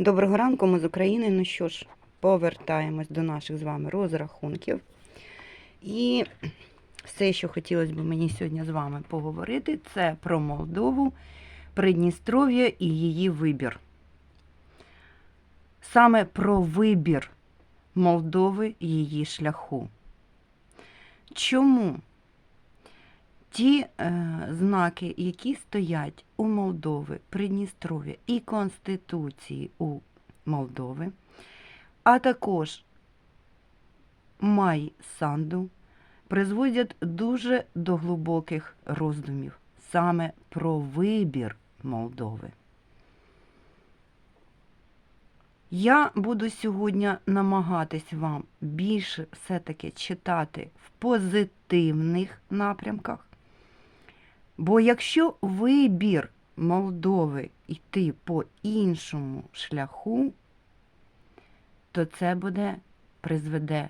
Доброго ранку, ми з України. Ну що ж, повертаємось до наших з вами розрахунків. І все, що хотілося б мені сьогодні з вами поговорити, це про Молдову, Придністров'я і її вибір. Саме про вибір Молдови її шляху. Чому ті е, знаки, які стоять у Молдови, Придністров'я і Конституції у Молдови, а також Май Санду, призводять дуже до глибоких роздумів саме про вибір Молдови. Я буду сьогодні намагатись вам більше все-таки читати в позитивних напрямках. Бо якщо вибір Молдови йти по іншому шляху, то це буде призведе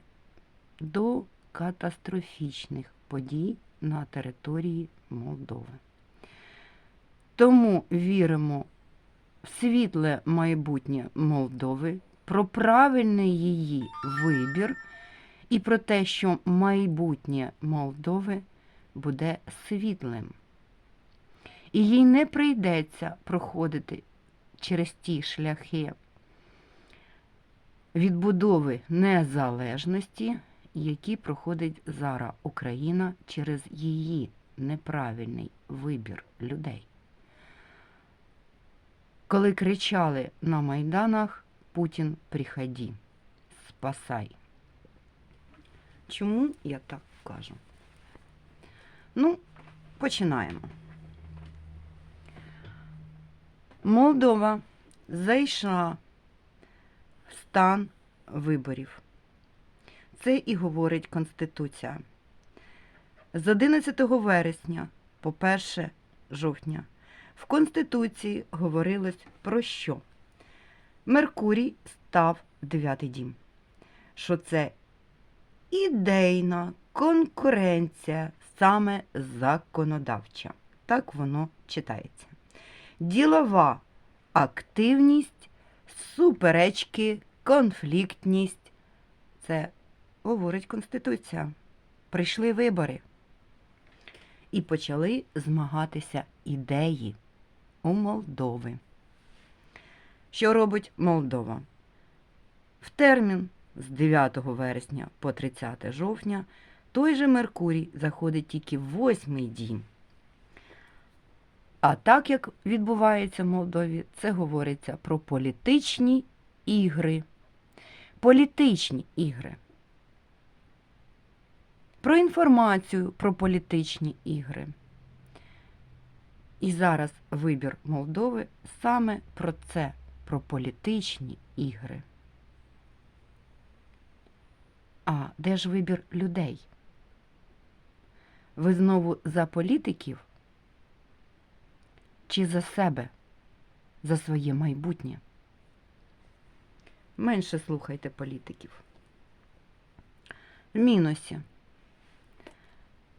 до катастрофічних подій на території Молдови. Тому віримо в світле майбутнє Молдови, про правильний її вибір і про те, що майбутнє Молдови буде світлим. І їй не прийдеться проходити через ті шляхи відбудови незалежності, які проходить зараз Україна через її неправильний вибір людей. Коли кричали на майданах Путін приходи, спасай. Чому я так кажу? Ну, починаємо. Молдова зайшла в стан виборів. Це і говорить Конституція. З 11 вересня по 1 жовтня в Конституції говорилось про що? Меркурій став дев'ятий дім. Що це ідейна конкуренція, саме законодавча. Так воно читається. Ділова активність, суперечки, конфліктність. Це говорить Конституція. Прийшли вибори і почали змагатися ідеї у Молдови. Що робить Молдова? В термін з 9 вересня по 30 жовтня той же Меркурій заходить тільки в восьмий дім. А так як відбувається в Молдові, це говориться про політичні ігри. Політичні ігри. Про інформацію про політичні ігри. І зараз вибір Молдови саме про це, про політичні ігри. А де ж вибір людей? Ви знову за політиків чи за себе, за своє майбутнє? Менше слухайте політиків. В мінусі.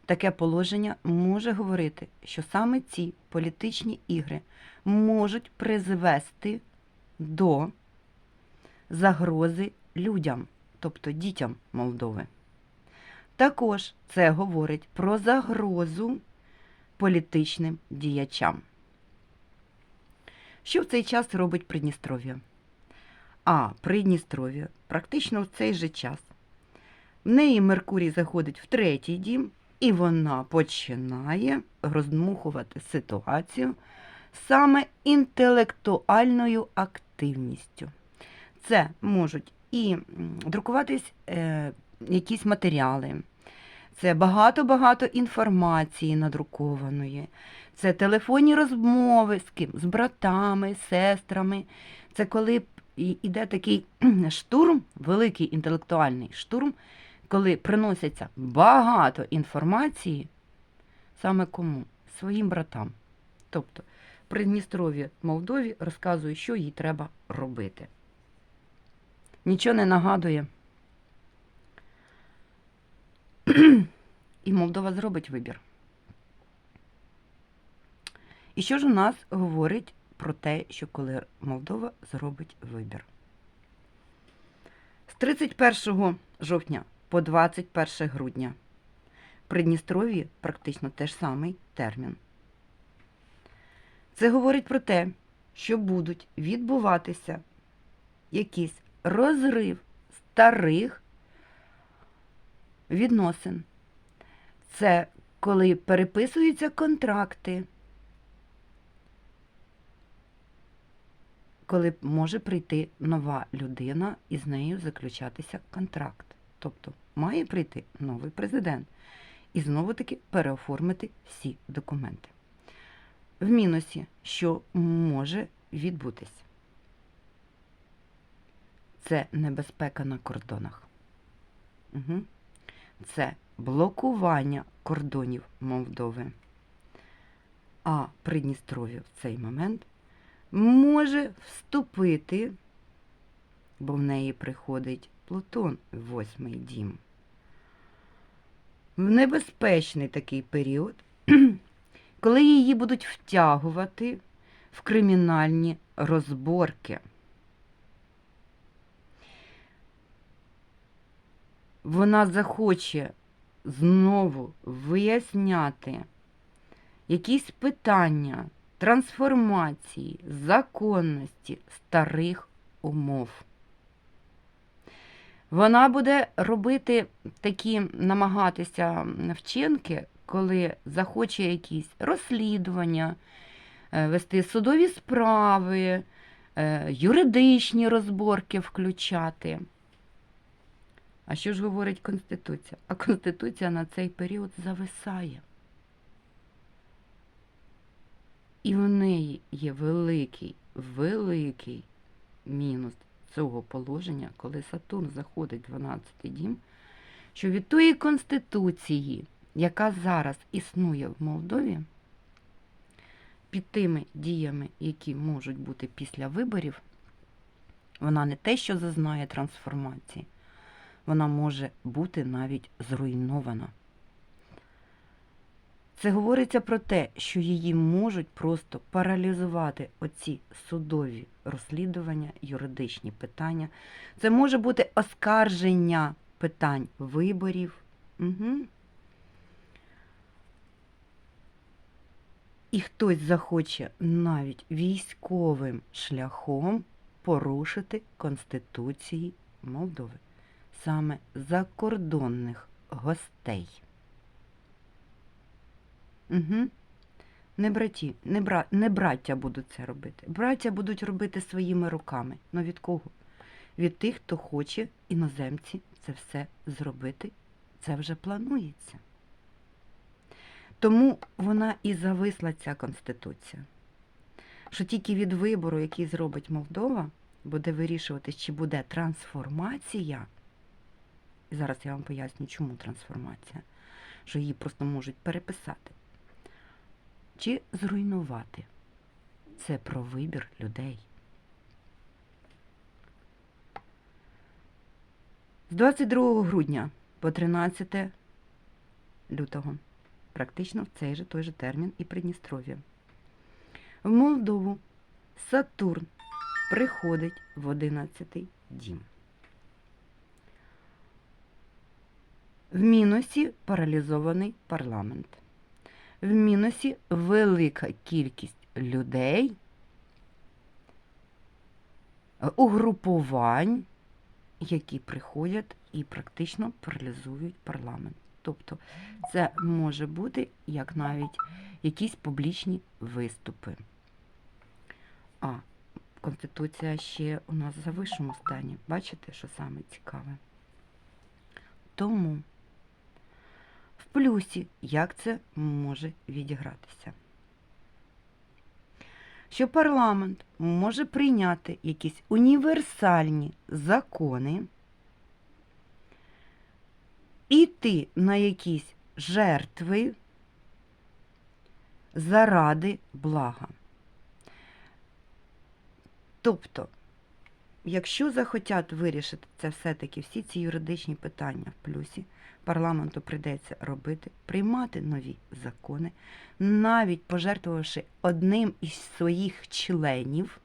Таке положення може говорити, що саме ці політичні ігри можуть призвести до загрози людям, тобто дітям Молдови. Також це говорить про загрозу політичним діячам. Що в цей час робить Придністров'я? А Придністров'я практично в цей же час. В неї Меркурій заходить в третій дім, і вона починає роздмухувати ситуацію саме інтелектуальною активністю. Це можуть і друкуватись е, якісь матеріали, це багато-багато інформації надрукованої, це телефонні розмови з ким? З братами, сестрами. Це коли іде такий штурм, великий інтелектуальний штурм, коли приносяться багато інформації, саме кому? Своїм братам. Тобто Придністров'я Молдові розказує, що їй треба робити. Нічого не нагадує. І Молдова зробить вибір. І що ж у нас говорить про те, що коли Молдова зробить вибір. З 31 жовтня по 21 грудня Придністров'ї практично теж самий термін. Це говорить про те, що будуть відбуватися якийсь розрив старих відносин. Це коли переписуються контракти, коли може прийти нова людина і з нею заключатися контракт. Тобто має прийти новий президент і знову таки переоформити всі документи. В мінусі, що може відбутися. Це небезпека на кордонах. Угу. Це блокування кордонів Молдови. А Придністров'я в цей момент може вступити, бо в неї приходить Плутон в восьмий дім. В небезпечний такий період, коли її будуть втягувати в кримінальні розборки. Вона захоче знову виясняти якісь питання трансформації, законності старих умов. Вона буде робити такі намагатися вчинки, коли захоче якісь розслідування, е, вести судові справи, е, юридичні розборки включати. А що ж говорить Конституція? А Конституція на цей період зависає. І в неї є великий, великий мінус цього положення, коли Сатурн заходить в 12-й дім, що від тої Конституції, яка зараз існує в Молдові, під тими діями, які можуть бути після виборів, вона не те, що зазнає трансформації, вона може бути навіть зруйнована. Це говориться про те, що її можуть просто паралізувати оці судові розслідування, юридичні питання. Це може бути оскарження питань виборів. Угу. І хтось захоче навіть військовим шляхом порушити Конституції Молдови, саме закордонних гостей. Угу. Не браті, не, бра, не браття будуть це робити. Браття будуть робити своїми руками. Ну від кого? Від тих, хто хоче іноземці це все зробити. Це вже планується. Тому вона і зависла ця конституція. Що тільки від вибору, який зробить Молдова, буде вирішувати, чи буде трансформація. Зараз я вам поясню, чому трансформація. Що її просто можуть переписати чи зруйнувати. Це про вибір людей. З 22 грудня по 13 лютого, практично в цей же той же термін і Придністров'я. В Молдову Сатурн приходить в 11 дім. В мінусі паралізований парламент в мінусі велика кількість людей, угрупувань, які приходять і практично паралізують парламент. Тобто це може бути як навіть якісь публічні виступи. А Конституція ще у нас в вищому стані. Бачите, що саме цікаве? Тому в плюсі, як це може відігратися. Що парламент може прийняти якісь універсальні закони, іти на якісь жертви заради блага. Тобто якщо захотять вирішити це все-таки всі ці юридичні питання в плюсі, парламенту прийдеться робити, приймати нові закони, навіть пожертвувавши одним із своїх членів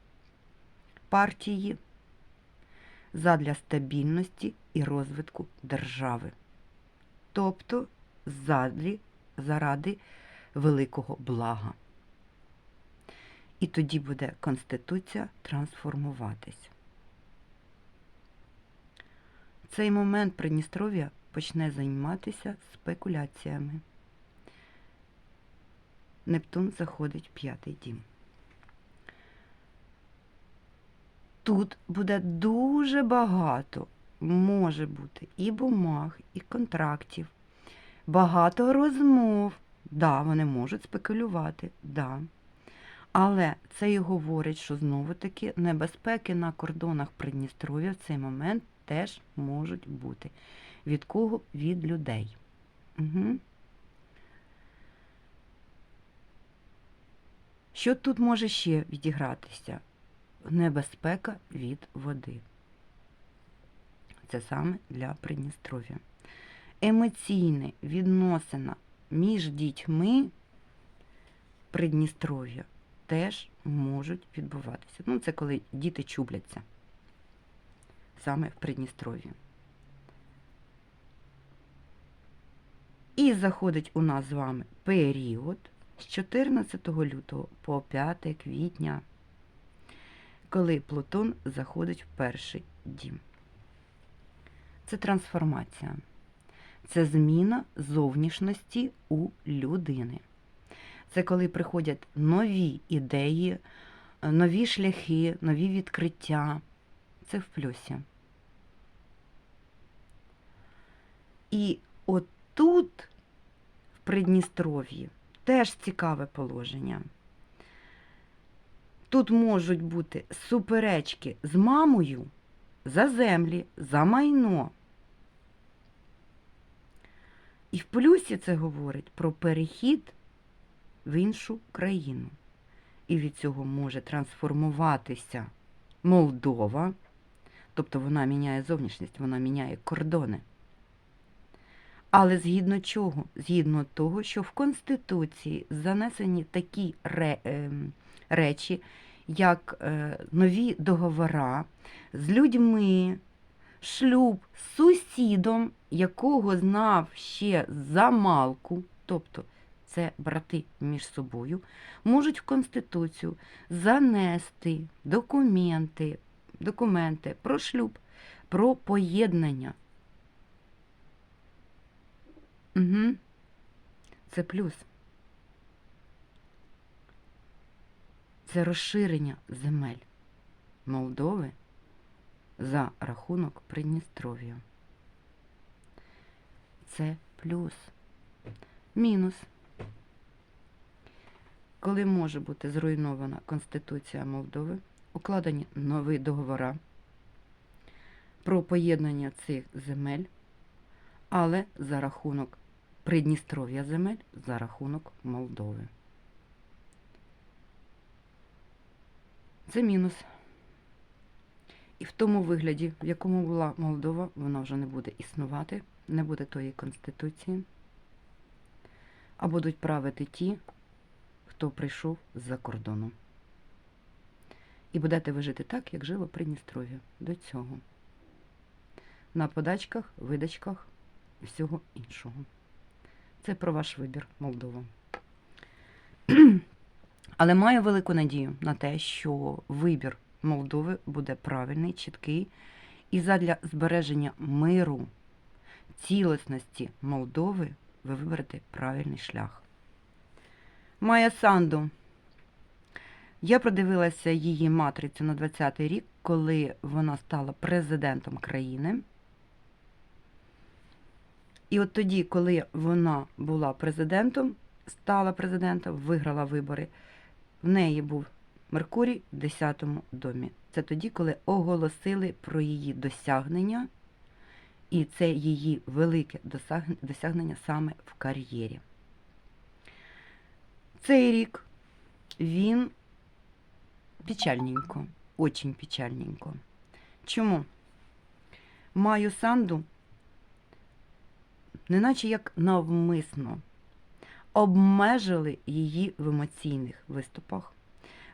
партії задля стабільності і розвитку держави. Тобто задлі, заради великого блага. І тоді буде Конституція трансформуватись. В цей момент Придністров'я почне займатися спекуляціями. Нептун заходить в п'ятий дім. Тут буде дуже багато, може бути і бумаг, і контрактів, багато розмов. Да, вони можуть спекулювати, да. Але це і говорить, що знову-таки небезпеки на кордонах Придністров'я в цей момент теж можуть бути. Від кого? Від людей. Угу. Що тут може ще відігратися? Небезпека від води. Це саме для Придністров'я. Емоційне відносина між дітьми Придністров'я теж можуть відбуватися. Ну, це коли діти чубляться саме в Придністров'ї. І заходить у нас з вами період з 14 лютого по 5 квітня, коли Плутон заходить в перший дім. Це трансформація. Це зміна зовнішності у людини. Це коли приходять нові ідеї, нові шляхи, нові відкриття. Це в плюсі. І отут, в Придністров'ї, теж цікаве положення. Тут можуть бути суперечки з мамою за землі, за майно. І в плюсі це говорить про перехід в іншу країну. І від цього може трансформуватися Молдова, тобто вона міняє зовнішність, вона міняє кордони. Але згідно чого? Згідно того, що в Конституції занесені такі ре, е, речі, як е, нові договора з людьми, шлюб з сусідом, якого знав ще замалку, тобто це брати між собою, можуть в Конституцію занести документи, документи про шлюб, про поєднання. Угу. Це плюс. Це розширення земель Молдови за рахунок Придністров'я. Це плюс. Мінус. Коли може бути зруйнована Конституція Молдови, укладені нові договори про поєднання цих земель, але за рахунок Придністров'я земель, за рахунок Молдови. Це мінус. І в тому вигляді, в якому була Молдова, вона вже не буде існувати, не буде тої Конституції, а будуть правити ті, хто прийшов з-за кордону. І будете ви жити так, як жило Придністров'я до цього. На подачках, видачках і всього іншого. Це про ваш вибір, Молдова. Але маю велику надію на те, що вибір Молдови буде правильний, чіткий, і задля збереження миру, цілісності Молдови ви виберете правильний шлях. Майя Санду. Я продивилася її матрицю на 20-й рік, коли вона стала президентом країни. І от тоді, коли вона була президентом, стала президентом, виграла вибори, в неї був Меркурій в 10-му домі. Це тоді, коли оголосили про її досягнення, і це її велике досягнення саме в кар'єрі. Цей рік він печальненько, очень печальненько. Чому? Маю санду, неначе як навмисно, обмежили її в емоційних виступах.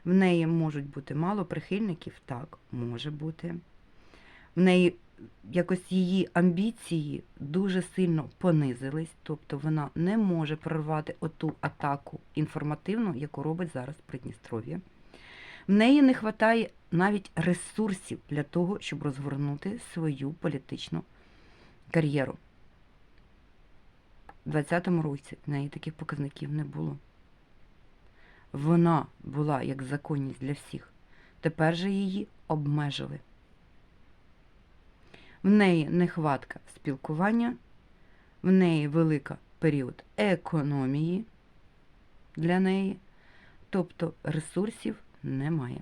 В неї можуть бути мало прихильників, так, може бути. В неї якось її амбіції дуже сильно понизились, тобто вона не може прорвати оту атаку інформативну, яку робить зараз Придністров'я. В неї не вистачає навіть ресурсів для того, щоб розгорнути свою політичну кар'єру. У 2020 році в неї таких показників не було. Вона була як законність для всіх. Тепер же її обмежили. В неї нехватка спілкування, в неї велика період економії для неї, тобто ресурсів немає.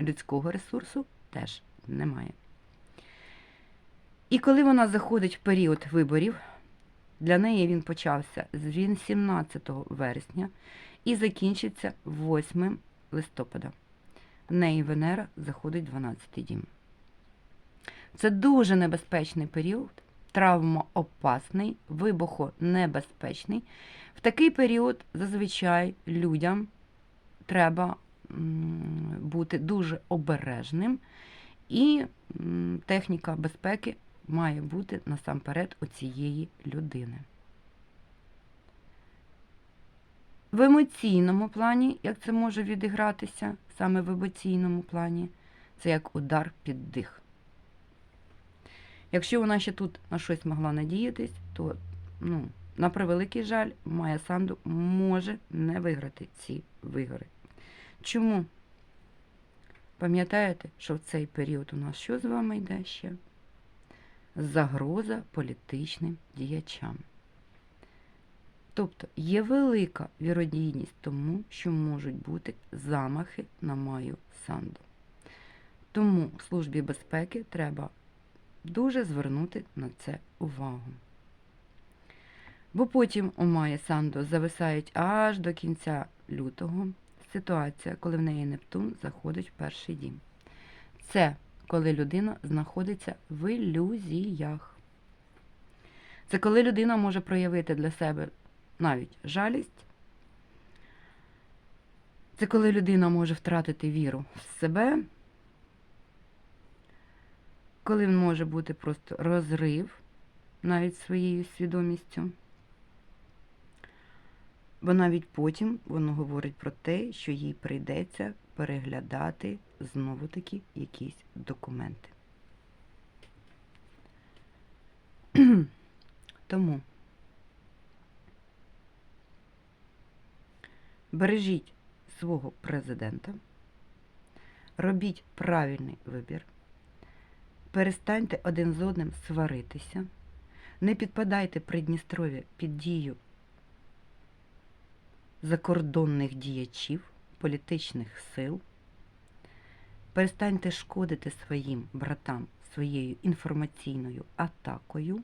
Людського ресурсу теж немає. І коли вона заходить в період виборів, для неї він почався з 18 вересня і закінчиться 8 листопада. В неї Венера заходить в 12 дім. Це дуже небезпечний період, травмоопасний, вибухонебезпечний. В такий період зазвичай людям треба бути дуже обережним, і техніка безпеки має бути насамперед у цієї людини. В емоційному плані, як це може відігратися, саме в емоційному плані, це як удар під дих. Якщо вона ще тут на щось могла надіятись, то, ну, на превеликий жаль, Майя Санду може не виграти ці вигори. Чому? Пам'ятаєте, що в цей період у нас що з вами йде ще? Загроза політичним діячам. Тобто є велика віродійність тому, що можуть бути замахи на Маю Санду. Тому Службі безпеки треба дуже звернути на це увагу. Бо потім у Майї Санду зависають аж до кінця лютого ситуація, коли в неї Нептун заходить в перший дім. Це коли людина знаходиться в ілюзіях. Це коли людина може проявити для себе навіть жалість. Це коли людина може втратити віру в себе, коли він може бути просто розрив навіть своєю свідомістю. Бо навіть потім воно говорить про те, що їй прийдеться переглядати знову таки якісь документи. Тому бережіть свого президента, робіть правильний вибір, перестаньте один з одним сваритися, не підпадайте Придністров'я під дію закордонних діячів, політичних сил. Перестаньте шкодити своїм братам своєю інформаційною атакою.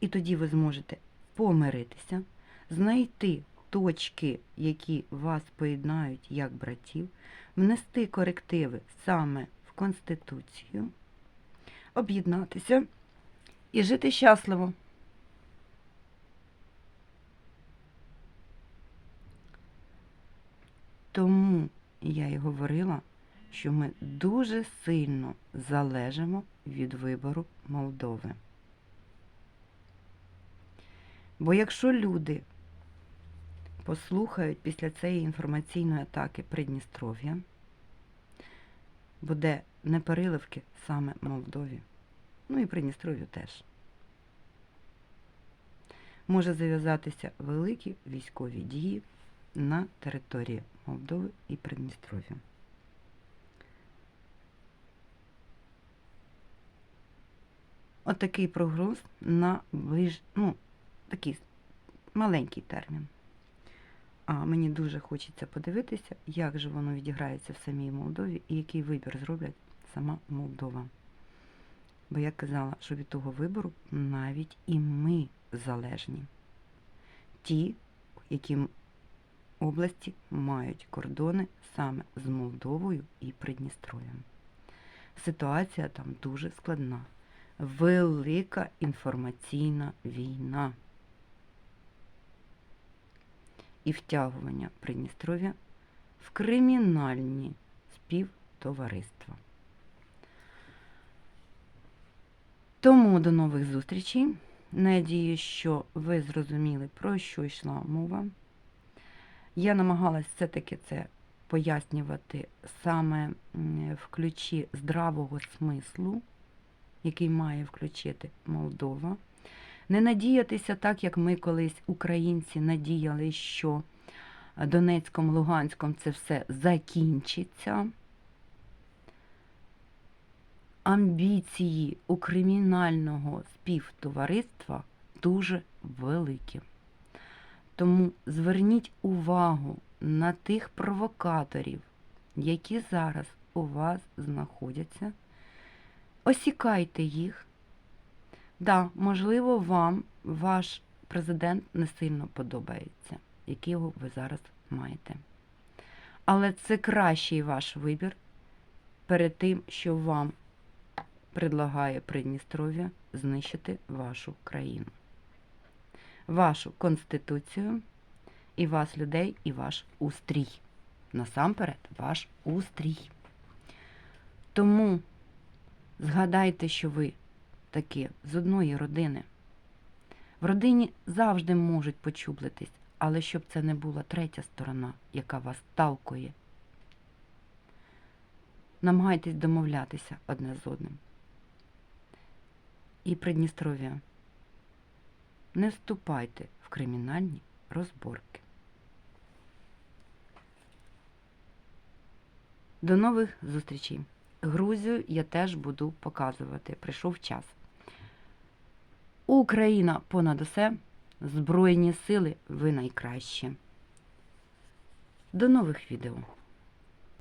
І тоді ви зможете помиритися, знайти точки, які вас поєднають як братів, внести корективи саме в Конституцію, об'єднатися і жити щасливо. Тому я й говорила, що ми дуже сильно залежимо від вибору Молдови. Бо якщо люди послухають після цієї інформаційної атаки Придністров'я, буде не переливки саме Молдові, ну і Придністров'ю теж. Може зав'язатися великі військові дії на території Молдови і Придністров'я. Отакий прогноз на ближ... ну, такий маленький термін. А мені дуже хочеться подивитися, як же воно відіграється в самій Молдові і який вибір зроблять сама Молдова. Бо я казала, що від того вибору навіть і ми залежні. Ті, які області мають кордони саме з Молдовою і Придністров'ям. Ситуація там дуже складна. Велика інформаційна війна і втягування Придністров'я в кримінальні співтовариства. Тому до нових зустрічей. Надію, що ви зрозуміли, про що йшла мова. Я намагалась все-таки це пояснювати саме в ключі здравого смислу, який має включити Молдова. Не надіятися так, як ми колись, українці, надіяли, що Донецьком, Луганськом це все закінчиться. Амбіції у кримінального співтовариства дуже великі. Тому зверніть увагу на тих провокаторів, які зараз у вас знаходяться. Осікайте їх. Да, можливо, вам ваш президент не сильно подобається, якого ви зараз маєте. Але це кращий ваш вибір перед тим, що вам предлагає Придністров'я знищити вашу країну, вашу конституцію, і вас, людей, і ваш устрій. Насамперед, ваш устрій. Тому згадайте, що ви таки з одної родини. В родині завжди можуть почублитись, але щоб це не була третя сторона, яка вас талкує. Намагайтесь домовлятися одне з одним. І Придністров'я. Не вступайте в кримінальні розборки. До нових зустрічей. Грузію я теж буду показувати. Прийшов час. Україна понад усе. Збройні сили ви найкращі. До нових відео.